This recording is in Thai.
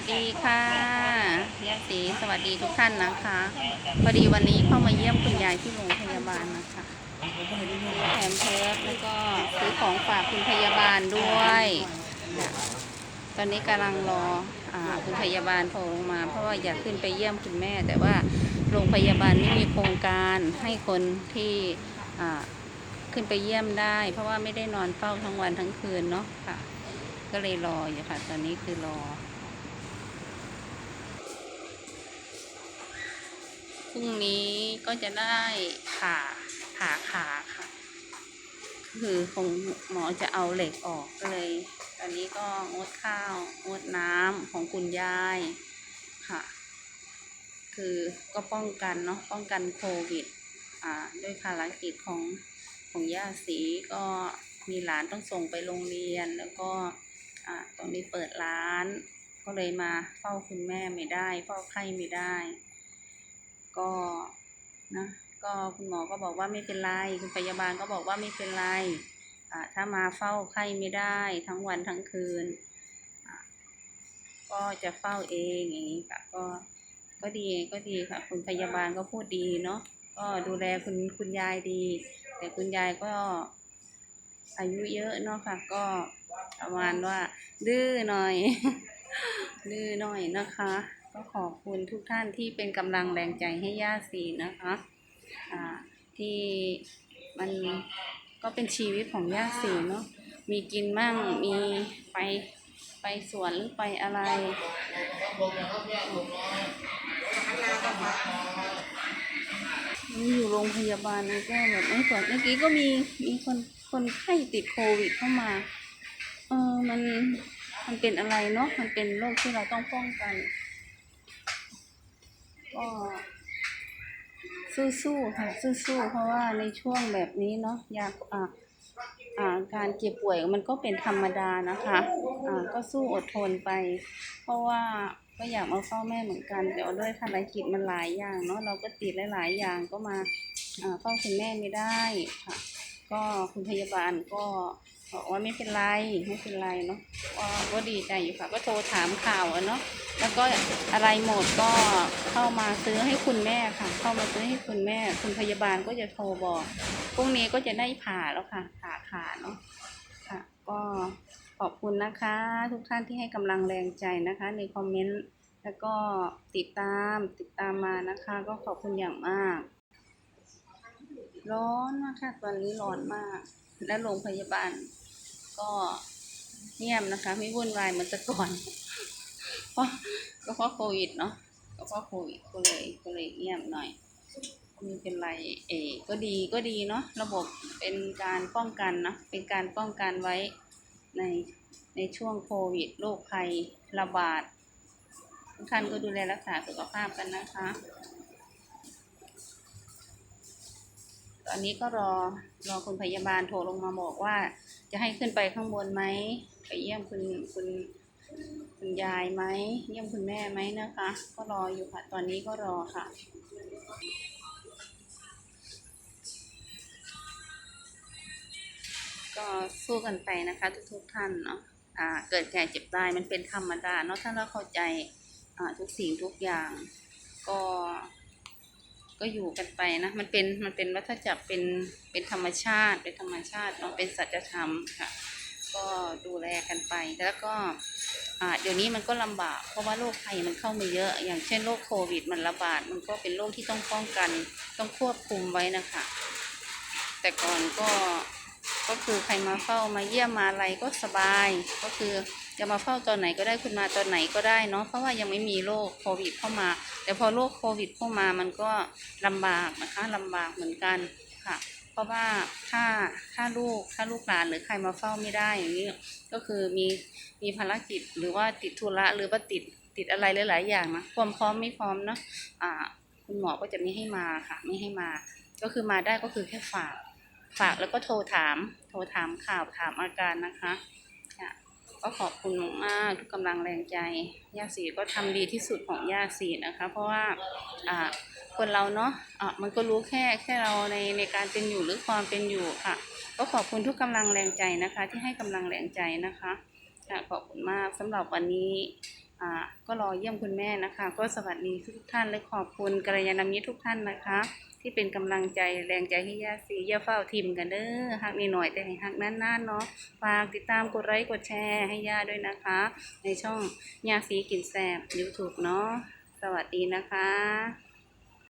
สดีค่ะยายสีสวัสดีทุกท่านนะคะ พอดีวันนี้เข้ามาเยี่ยมคุณยายที่โรงพยาบาลนะคะซื้อแถมเพิร์ฟแล้วก็ซื้อของฝากคุณพยาบาลด้วยเนี่ยตอนนี้กำลังรออาคุณพยาบาลโทรลงมา เพราะว่าอยากขึ้นไปเยี่ยมคุณแม่ แต่ว่าโรงพยาบาลไม่มีโครงการให้คนที่อ่าขึ้นไปเยี่ยมได้ เพราะว่าไม่ได้นอนเฝ้าทั้งวันทั้งคืนเนาะค่ะ ก็เลยรออยู่ค่ะ ตอนนี้คือรอ พรุ่งนี้ก็จะได้ผ่าผ่าขาค่ะ คือคงหมอจะเอาเหล็กออกก็เลย ตอนนี้ก็งดข้าวงดน้ำของคุณยายค่ะ คือก็ป้องกันเนาะป้องกันโควิด อ่าด้วยภารกิจของของย่าสีก็มีหลานต้องส่งไปโรงเรียนแล้วก็อ่าตรงนี้เปิดร้าน ก็เลยมาเฝ้าคุณแม่ไม่ได้ เฝ้าไข้ไม่ได้ ก็นะก็คุณหมอก็บอกว่าไม่เป็นไรคุณพยาบาลก็บอกว่าไม่เป็นไรอ่าถ้ามาเฝ้าไข้ไม่ได้ทั้งวันทั้งคืนอ่าก็จะเฝ้าเองอย่างนี้ค่ะก็ก็ดีก็ดีค่ะ คุณพยาบาลก็พูดดีเนาะก็ดูแลคุณคุณยายดี แต่คุณยายก็อายุเยอะเนาะค่ะ ก็ประมาณว่าดื้อหน่อย ดื้อหน่อยนะคะ ก็ขอบคุณทุกท่านที่เป็นกำลังแรงใจให้ย่าสีนะคะอ่าที่มันก็เป็นชีวิตของย่าสีเนาะมีกินมั่งมีไปไปสวนหรือไปอะไรอยู่โรงพยาบาลมันก็แบบไม่สวนเมื่อกี้ก็มีมีคนคนไข้ติดโควิดเข้ามาเออมันมันเป็นอะไรเนาะมันเป็นโรคที่เราต้องป้องกัน ก็สู้ๆค่ะสู้ๆเพราะว่าในช่วงแบบนี้เนาะยากอ่าอ่าการเจ็บป่วยมันก็เป็นธรรมดานะคะอ่าก็สู้อดทนไป เพราะว่าก็อยากมาเฝ้าแม่เหมือนกันแต่ด้วยภารกิจมันหลายอย่างเนาะเราก็ติดหลายๆอย่างก็มาอ่าเฝ้าคุณแม่ไม่ได้ค่ะ ก็คุณพยาบาลก็ บอกว่าไม่เป็นไรไม่เป็นไรเนาะก็ก็ดีใจอยู่ค่ะ ก็โทรถามข่าวอะเนาะแล้วก็อะไรหมดก็เข้ามาซื้อให้คุณแม่ค่ะ เข้ามาซื้อให้คุณแม่ คุณพยาบาลก็จะโทรบอกพรุ่งนี้ก็จะได้ผ่าแล้วค่ะผ่าขาเนาะค่ะ ก็ขอบคุณนะคะ ทุกท่านที่ให้กำลังแรงใจนะคะ ในคอมเมนต์แล้วก็ติดตามติดตามมานะคะ ก็ขอบคุณอย่างมาก ร้อนมากค่ะตอนนี้ร้อนมาก และโรงพยาบาล ก็เงียบนะคะ ไม่วุ่นวายเหมือนแต่ก่อน เพราะก็เพราะโควิดเนาะก็เพราะโควิดก็เลยก็เลยเงียบหน่อยม่เป็นไรเออก็ดีก็ดีเนาะระบบเป็นการป้องกันนะเป็นการป้องกันไว้ในในช่วงโควิดโรคภัยระบาดทุกท่านก็ดูแลรักษาสุขภาพกันนะคะ ตอนนี้ก็รอรอคุณพยาบาลโทรลงมาบอกว่า จะให้ขึ้นไปข้างบนไหมไปเยี่ยมคุณคุณคุณยายไหมเยี่ยมคุณแม่ไหมนะคะ ก็รออยู่ค่ะ ตอนนี้ก็รอค่ะก็สู้กันไปนะคะทุกๆท่านเนาะอ่าเกิดแก่เจ็บตายมันเป็นธรรมดาเนาะถ้าเราเข้าใจอ่าทุกสิ่งทุกอย่าง ก็ ก็อยู่กันไปนะมันเป็นมันเป็นวัฏจักรเป็นเป็นธรรมชาติ เป็นธรรมชาติเนาะเป็นสัจธรรมค่ะ ก็ดูแลกันไปแล้วก็อ่าเดี๋ยวนี้มันก็ลำบาก เพราะว่าโรคภัยมันเข้ามาเยอะ อย่างเช่นโรคโควิด มันระบาด มันก็เป็นโรคที่ต้องป้องกัน ต้องควบคุมไว้นะคะ แต่ก่อนก็ก็คือใครมาเฝ้ามาเยี่ยมมาอะไรก็สบายก็คือ จะมาเฝ้าตอนไหนก็ได้คุณมาตอนไหนก็ได้เนาะเพราะว่ายังไม่มีโรคโควิดเข้ามา แต่พอโรคโควิดเข้ามามันก็ลำบากนะคะลำบากเหมือนกันค่ะ เพราะว่าถ้าถ้าลูกถ้าลูกหลานหรือใครมาเฝ้าไม่ได้อย่างนี้ก็คือมีมีภารกิจหรือว่าติดธุระหรือว่าติดติดอะไรหลาย ๆ อย่างนะความพร้อมไม่พร้อมเนาะอ่าคุณหมอก็จะไม่ให้มาค่ะ ไม่ให้มา ก็คือมาได้ก็คือแค่ฝากฝากแล้วก็โทรถาม โทรถามข่าวถามอาการนะคะ ก็ขอบคุณมากทุกกำลังแรงใจย่าสีก็ทำดีที่สุดของย่าสีนะคะ เพราะว่าอ่าคนเราเนาะอะมันก็รู้แค่แค่เราในในการเป็นอยู่หรือความเป็นอยู่ค่ะ ก็ขอบคุณทุกกำลังแรงใจนะคะ ที่ให้กำลังแรงใจนะคะค่ะขอบคุณมากสำหรับวันนี้อ่าก็รอเยี่ยมคุณแม่นะคะ ก็สวัสดีทุกท่านและขอบคุณกัลยาณมิตรทุกท่านนะคะ ที่เป็นกำลังใจแรงใจให้ย่าสีย่าเฝ้าทีมกันเด้อหักนิดหน่อยแต่ให้หักนั่นๆเนาะฝากติดตามกดไลค์กดแชร์ให้ย่าด้วยนะคะ ในช่องย่าสีกินแสบยูทูบเนาะสวัสดีนะคะ